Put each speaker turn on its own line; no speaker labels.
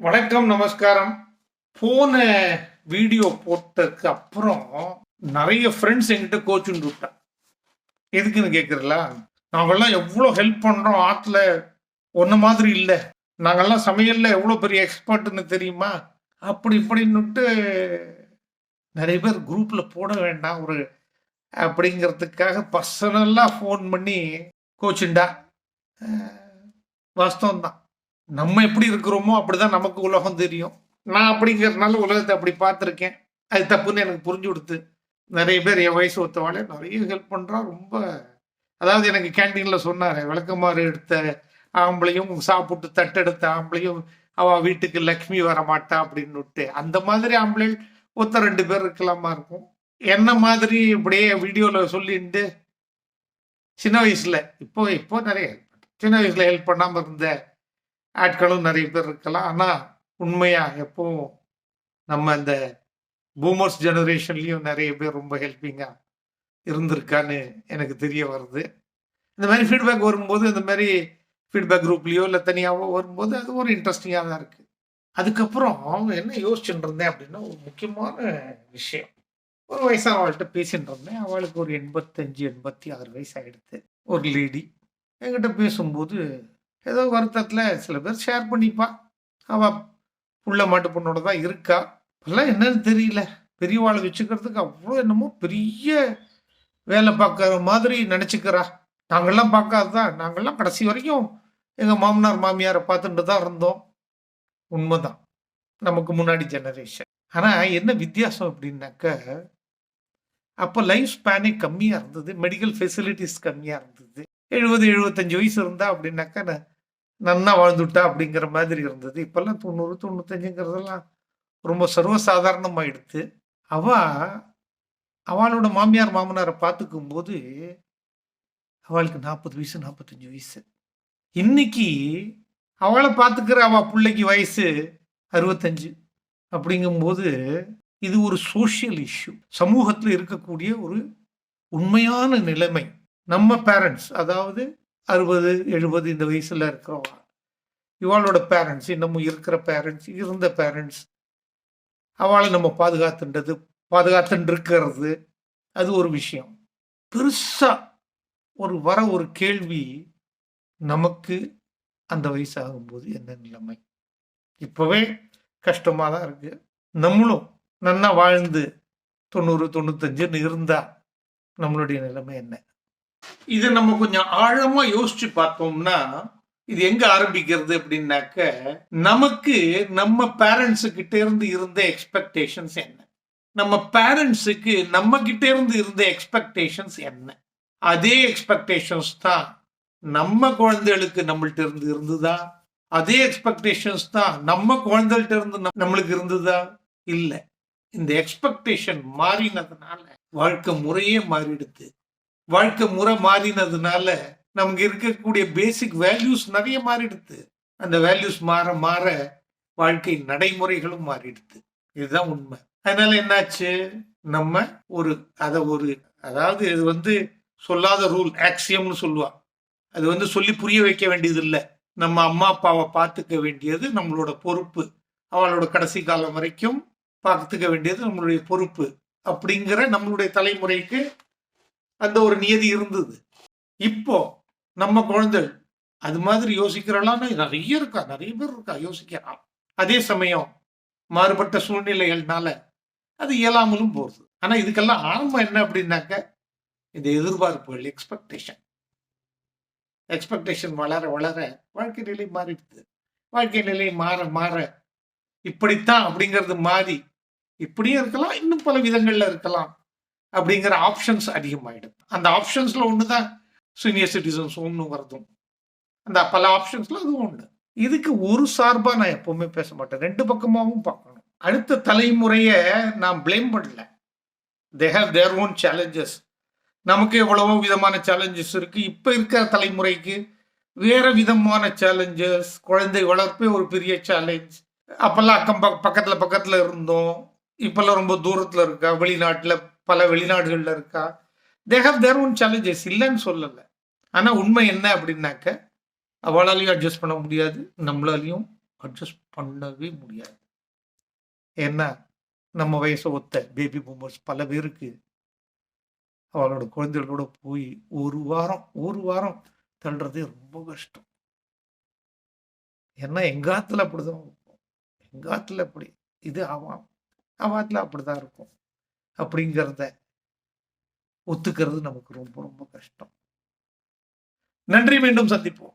வணக்கம் நமஸ்காரம். போன வீடியோ போட்டதுக்கு அப்புறம் நிறைய ஃப்ரெண்ட்ஸ் என்கிட்ட கோச்சுன்னு விட்டான் எதுக்குன்னு கேட்குறல நாங்கள்லாம் எவ்வளோ ஹெல்ப் பண்ணுறோம் ஆற்றுல ஒன்று மாதிரி இல்லை. நாங்கள்லாம் சமையலில் எவ்வளோ பெரிய எக்ஸ்பர்ட்னு தெரியுமா? அப்படி இப்படின்னுட்டு நிறைய பேர் குரூப்பில் போட வேண்டாம் ஒரு அப்படிங்கிறதுக்காக பர்சனலாக ஃபோன் பண்ணி கோச்சுண்டா வாஸ்தவம் தான் நம்ம எப்படி இருக்கிறோமோ அப்படிதான் நமக்கு உலகம் தெரியும். நான் அப்படிங்கிறதுனால உலகத்தை அப்படி பார்த்துருக்கேன். அது தப்புன்னு எனக்கு புரிஞ்சு கொடுத்து நிறைய பேர் என் வயசு ஒத்தவாளே நிறைய ஹெல்ப் பண்ணுறா ரொம்ப அதாவது எனக்கு கேன்டீனில் சொன்னார் விளக்கமாறு எடுத்த ஆம்பளையும் சாப்பிட்டு தட்டெடுத்த ஆம்பளையும் அவள் வீட்டுக்கு லக்ஷ்மி வர மாட்டா அப்படின்னுட்டு. அந்த மாதிரி ஆம்பளை ஒத்த ரெண்டு பேர் இருக்கலாமா இருக்கும். என்ன மாதிரி இப்படியே வீடியோவில் சொல்லிட்டு சின்ன வயசில் இப்போ இப்போ நிறைய சின்ன வயசில் ஹெல்ப் பண்ணாமல் இருந்தேன் ஆட்களும் நிறைய பேர் இருக்கலாம். ஆனால் உண்மையாக எப்பவும் நம்ம இந்த பூமர்ஸ் ஜெனரேஷன்லேயும் நிறைய பேர் ரொம்ப ஹெல்ப்பிங்காக இருந்திருக்கான்னு எனக்கு தெரிய வருது. இந்த மாதிரி ஃபீட்பேக் வரும்போது இந்த மாதிரி ஃபீட்பேக் குரூப்லேயோ இல்லை தனியாகவோ வரும்போது அது ஒரு இன்ட்ரெஸ்டிங்காக தான் இருக்குது அதுக்கப்புறம் என்ன யோசிச்சுட்டு இருந்தேன் அப்படின்னா ஒரு முக்கியமான விஷயம். ஒரு வயசாக அவள்கிட்ட பேசிட்டு இருந்தேன் அவளுக்கு ஒரு எண்பத்தஞ்சு எண்பத்தி ஆறு வயசு ஆகிடுது ஒரு லேடி என்கிட்ட பேசும்போது ஏதோ வருத்தத்தில் சில பேர் ஷேர் பண்ணிப்பா. அவள் புள்ள மாட்டு பொண்ணோட தான் இருக்கா. இப்பெல்லாம் என்னன்னு தெரியல. பெரியவாளை வச்சுக்கிறதுக்கு அவ்வளோ என்னமோ பெரிய வேலை பார்க்குற மாதிரி நினச்சிக்கிறா. நாங்கள்லாம் பார்க்காததான் நாங்கள்லாம் கடைசி வரைக்கும் எங்கள் மாமனார் மாமியாரை பார்த்துட்டு தான் இருந்தோம். உண்மைதான். நமக்கு முன்னாடி ஜெனரேஷன் ஆனால் என்ன வித்தியாசம் அப்படின்னாக்க அப்போ லைஃப் ஸ்பேனே கம்மியாக இருந்தது. மெடிக்கல் ஃபெசிலிட்டிஸ் கம்மியாக இருந்தது. எழுபது எழுபத்தஞ்சு வயசு இருந்தா அப்படின்னாக்கா நான் நன்னா வாழ்ந்துட்டா அப்படிங்கிற மாதிரி இருந்தது. இப்பெல்லாம் தொண்ணூறு தொண்ணூத்தஞ்சுங்கிறதெல்லாம் ரொம்ப சர்வசாதாரணமாயிடுத்து. அவ அவளோட மாமியார் மாமனாரை பார்த்துக்கும் போது அவளுக்கு நாற்பது வயசு நாற்பத்தஞ்சு வயசு. இன்னைக்கு அவளை பார்த்துக்கிற அவ பிள்ளைக்கு வயசு அறுபத்தஞ்சு. அப்படிங்கும்போது இது ஒரு சோஷியல் இஷ்யூ சமூகத்தில் இருக்கக்கூடிய ஒரு உண்மையான நிலைமை. நம்ம பேரண்ட்ஸ் அதாவது அறுபது எழுபது இந்த வயசுல இருக்கிறவங்க. இவாளோட பேரண்ட்ஸ் இன்னமும் இருக்கிற பேரண்ட்ஸ் இருந்த பேரண்ட்ஸ் அவளை நம்ம பாதுகாத்துன்றது பாதுகாத்துன்றிருக்கிறது அது ஒரு விஷயம். பெருசா ஒரு வர ஒரு கேள்வி நமக்கு அந்த வயசாகும்போது என்ன நிலைமை? இப்பவே கஷ்டமா தான் இருக்கு. நம்மளும் நன்னா வாழ்ந்து தொண்ணூறு தொண்ணூத்தஞ்சுன்னு இருந்தா நம்மளுடைய நிலைமை என்ன? இதை நம்ம கொஞ்சம் ஆழமா யோசிச்சு பார்த்தோம்னா இது எங்க ஆரம்பிக்கிறது அப்படின்னாக்க நமக்கு நம்ம பேரண்ட்ஸ் கிட்ட இருந்து இருந்த எக்ஸ்பெக்டேஷன்ஸ் என்ன? நம்ம பேரண்ட்ஸுக்கு நம்ம கிட்ட இருந்து இருந்த எக்ஸ்பெக்டேஷன்ஸ் என்ன? அதே எக்ஸ்பெக்டேஷன்ஸ் தான் நம்ம குழந்தைகளுக்கு நம்மள்ட்ட இருந்து இருந்ததா? அதே எக்ஸ்பெக்டேஷன்ஸ் தான் நம்ம குழந்தைகிட்ட இருந்து நம்மளுக்கு இருந்ததா? இல்ல. இந்த எக்ஸ்பெக்டேஷன் மாறினதுனால வாழ்க்கை முறையே மாறிடுது. வாழ்க்கை முறை மாறினதுனால நமக்கு இருக்கக்கூடிய பேசிக் வேல்யூஸ் நிறைய மாறிடுது அந்த வேல்யூஸ் மாற மாற வாழ்க்கை நடைமுறைகளும் மாறிடுது இதுதான் உண்மை. அதனால என்னாச்சு? நம்ம ஒரு அதை ஒரு அதாவது இது வந்து சொல்லாத ரூல் ஆக்சியம்னு சொல்லுவான் அது வந்து சொல்லி புரிய வைக்க வேண்டியது இல்லை நம்ம அம்மா அப்பாவை பார்த்துக்க வேண்டியது நம்மளோட பொறுப்பு. அவளோட கடைசி காலம் வரைக்கும் பார்த்துக்க வேண்டியது நம்மளுடைய பொறுப்பு. அப்படிங்கிற நம்மளுடைய தலைமுறைக்கு அந்த ஒரு நியதி இருந்தது. இப்போ நம்ம குழந்தை அது மாதிரி யோசிக்கிறலாம்னு நிறைய இருக்கா நிறைய பேர் இருக்கா யோசிக்கிறான் அதே சமயம் மாறுபட்ட சூழ்நிலைகள்னால அது இயலாமலும் போகுது. ஆனா இதுக்கெல்லாம் ஆரம்பம் என்ன அப்படின்னாக்க இந்த எதிர்பார்ப்புகள் எக்ஸ்பெக்டேஷன் எக்ஸ்பெக்டேஷன் வளர வளர வாழ்க்கை நிலை மாறிடுது. வாழ்க்கை நிலை மாற மாற இப்படித்தான் அப்படிங்கிறது மாறி இப்படியும் இருக்கலாம் இன்னும் பல விதங்கள்ல இருக்கலாம். அப்படிங்கிற ஆப்ஷன்ஸ் அதிகமாகிடும் அந்த ஆப்ஷன்ஸில் ஒன்று தான் சீனியர் சிட்டிசன்ஸ் ஒன்று வருதும். அந்த பல ஆப்ஷன்ஸில் அதுவும் ஒன்று இதுக்கு ஒரு சார்பாக நான் எப்போவுமே பேச மாட்டேன். ரெண்டு பக்கமாகவும் பார்க்கணும். அடுத்த தலைமுறையை நான் ப்ளேம் பண்ணல. They have their own challenges நமக்கு எவ்வளவோ விதமான சேலஞ்சஸ் இருக்குது இப்போ இருக்கிற தலைமுறைக்கு வேற விதமான சேலஞ்சஸ் குழந்தை வளர்ப்பே ஒரு பெரிய சேலஞ்ச் அப்போல்லாம் அக்கம் பக்கத்தில் பக்கத்தில் இருந்தோம். இப்போல்லாம் ரொம்ப தூரத்தில் இருக்கா? வெளிநாட்டில் பல வெளிநாடுகளில் இருக்கா? They have their own challenges இல்லைன்னு சொல்லலை. ஆனா உண்மை என்ன அப்படின்னாக்க அவளாலையும் அட்ஜஸ்ட் பண்ண முடியாது நம்மளாலையும் அட்ஜஸ்ட் பண்ணவே முடியாது. ஏன்னா நம்ம வயசை ஒத்த பேபி பூமர்ஸ் பல பேருக்கு அவளோட குழந்தைகளோட போய் ஒரு வாரம் ஒரு வாரம் தள்ளுறதே ரொம்ப கஷ்டம். ஏன்னா எங்காத்துல அப்படிதான் இருக்கும். எங்காத்துல அப்படி இது அவன் அவாத்துல அப்படிதான் இருக்கும். அப்படிங்கிறத ஒத்துக்கிறது நமக்கு ரொம்ப ரொம்ப கஷ்டம். நன்றி மீண்டும் சந்திப்போம்.